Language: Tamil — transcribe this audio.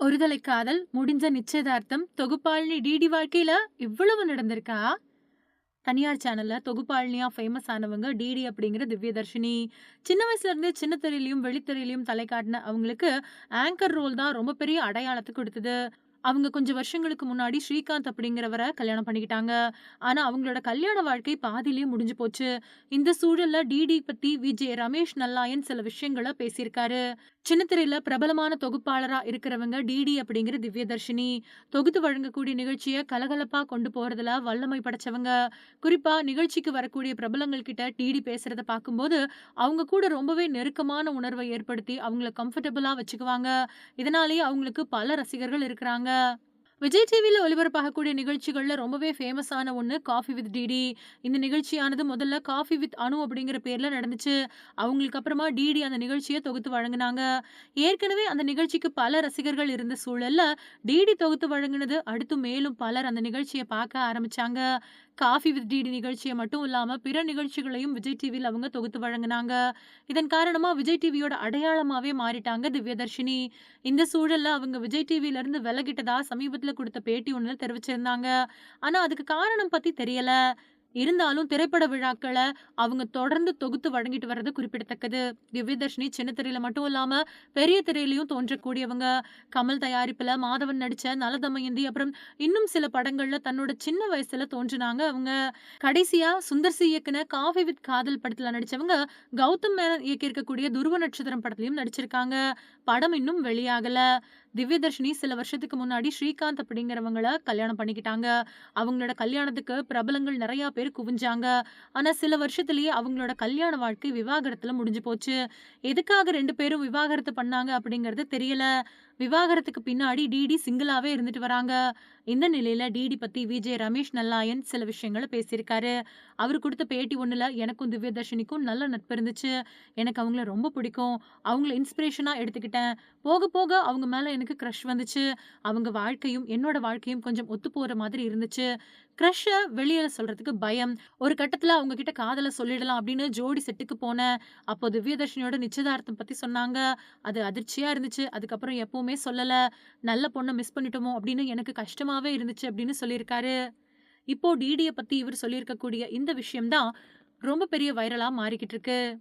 ஒருதலை காதல், முடிஞ்ச நிச்சயதார்த்தம், தொகுப்பாளினி டிடி வாழ்க்கையில இவ்வளவு நடந்திருக்கா? தனியார் சேனல்ல தொகுப்பாளினியா ஃபேமஸ் ஆனவங்க டிடி அப்படிங்கிற திவ்யதர்ஷினி. சின்ன வயசுல இருந்தே சின்ன திரையிலையும் வெளித்திரையிலையும் தலை காட்டின அவங்களுக்கு ஆங்கர் ரோல் தான் ரொம்ப பெரிய அடையாளத்தை கொடுத்தது அவங்க கொஞ்சம் வருஷங்களுக்கு முன்னாடி ஸ்ரீகாந்த் அப்படிங்கிறவரை கல்யாணம் பண்ணிக்கிட்டாங்க. ஆனா அவங்களோட கல்யாண வாழ்க்கை பாதியிலேயே முடிஞ்சு போச்சு. இந்த சூழல்ல டிடி பத்தி விஜே ரமேஷ் நல்லாயன் சில விஷயங்கள பேசியிருக்காரு. சின்னத்திரையில் பிரபலமான தொகுப்பாளரா இருக்கிறவங்க டிடி அப்படிங்கிற திவ்யதர்ஷினி. தொகுத்து வழங்கக்கூடிய நிகழ்ச்சியை கலகலப்பா கொண்டு போறதுல வல்லமை படைச்சவங்க. குறிப்பா நிகழ்ச்சிக்கு வரக்கூடிய பிரபலங்கள் கிட்ட டிடி பேசுறத பார்க்கும்போது, அவங்க கூட ரொம்பவே நெருக்கமான உணர்வை ஏற்படுத்தி அவங்கள கம்ஃபர்டபுளா வச்சுக்குவாங்க. இதனாலேயே அவங்களுக்கு பல ரசிகர்கள் இருக்கிறாங்க. விஜய் டிவியில் ஒளிபரப்பாகக்கூடிய நிகழ்ச்சிகளில் ரொம்பவே ஃபேமஸான ஒன்று காஃபி வித் டிடி. இந்த நிகழ்ச்சியானது முதல்ல காஃபி வித் அனு அப்படிங்கிற பேர்ல நடந்துச்சு. அவங்களுக்கு அப்புறமா டிடி அந்த நிகழ்ச்சிய தொகுத்து வழங்குனாங்க. ஏற்கனவே அந்த நிகழ்ச்சிக்கு பல ரசிகர்கள் இருந்த சூழல்ல, டிடி தொகுத்து வழங்குனது அடுத்து மேலும் பலர் அந்த நிகழ்ச்சியை பார்க்க ஆரம்பிச்சாங்க. காஃபி வித் டிடி நிகழ்ச்சிய மட்டும் இல்லாம பிற நிகழ்ச்சிகளையும் விஜய் டிவில அவங்க தொகுத்து வழங்குனாங்க. இதன் காரணமா விஜய் டிவியோட அடையாளமாவே மாறிட்டாங்க திவ்யதர்ஷினி. இந்த சூழல்ல அவங்க விஜய் டிவியிலேருந்து இருந்து விலகிட்டதா சமீபத்துல கொடுத்த பேட்டி ஒன்றில் தெரிவிச்சிருந்தாங்க. ஆனா அதுக்கு காரணம் பத்தி தெரியல. இருந்தாலும் திரைப்பட விழாக்களை அவங்க தொடர்ந்து தொகுத்து வழங்கிட்டு வர்றது குறிப்பிடத்தக்கது. திவ்யதர்ஷினி சின்ன திரையில மட்டும் இல்லாம பெரிய திரையிலையும் தோன்றக்கூடியவங்க. கமல் தயாரிப்புல மாதவன் நடிச்ச நலதமயந்தி அப்புறம் இன்னும் சில படங்கள்ல தன்னோட சின்ன வயசுல தோன்றினாங்க அவங்க. கடைசியா சுந்தர் சி இயக்குன காஃபி வித் காதல் படத்துல நடிச்சவங்க, கௌதம் மேனன் இயக்கியிருக்கக்கூடிய துருவ நட்சத்திரம் படத்திலையும் நடிச்சிருக்காங்க. படம் இன்னும் வெளியாகல. திவ்யதர்ஷினி சில வருஷத்துக்கு முன்னாடி ஸ்ரீகாந்த் அப்படிங்கிறவங்கள கல்யாணம் பண்ணிக்கிட்டாங்க. அவங்களோட கல்யாணத்துக்கு பிரபலங்கள் நிறைய பேர் குவிஞ்சாங்க. ஆனா சில வருஷத்துலயே அவங்களோட கல்யாண வாழ்க்கை விவாகரத்துல முடிஞ்சு போச்சு. எதுக்காக ரெண்டு பேரும் விவாகரத்து பண்ணாங்க அப்படிங்கிறது தெரியல. விவாகரத்துக்கு பின்னாடி டிடி சிங்கிளாவே இருந்துட்டு வராங்க. இந்த நிலையில டிடி பத்தி விஜே ரமேஷ் நல்லாயன் சில விஷயங்கள பேசியிருக்காரு. அவர் கொடுத்த பேட்டி ஒண்ணுல எனக்கும் திவ்யதர்ஷினிக்கும் நல்ல நட்பு இருந்துச்சு. எனக்கு அவங்கள ரொம்ப பிடிக்கும். அவங்கள இன்ஸ்பிரேஷனா எடுத்துக்கிட்டேன். போக போக அவங்க மேல எனக்கு க்ரஷ் வந்துச்சு. அவங்க வாழ்க்கையும் என்னோட வாழ்க்கையும் கொஞ்சம் ஒத்து போற மாதிரி இருந்துச்சு. கிரஷ்ஷ வெளியே சொல்றதுக்கு பயம். ஒரு கட்டத்துல அவங்க கிட்ட காதலை சொல்லிடலாம் அப்படின்னு ஜோடி செட்டுக்கு போனேன். அப்போ திவ்யதர்ஷினியோட நிச்சயதார்த்தம் பத்தி சொன்னாங்க. அது அதிர்ச்சியா இருந்துச்சு. அதுக்கப்புறம் எப்பவுமே சொல்லல. நல்ல பொண்ண மிஸ் பண்ணிட்டோமோ அப்படின்னு எனக்கு கஷ்டமாவே இருந்துச்சு அப்படின்னு சொல்லியிருக்காரு. இப்போ டிடியை பத்தி இவரு சொல்லியிருக்கக்கூடிய இந்த விஷயம் தான் ரொம்ப பெரிய வைரலாக மாறிக்கிட்டு இருக்கு.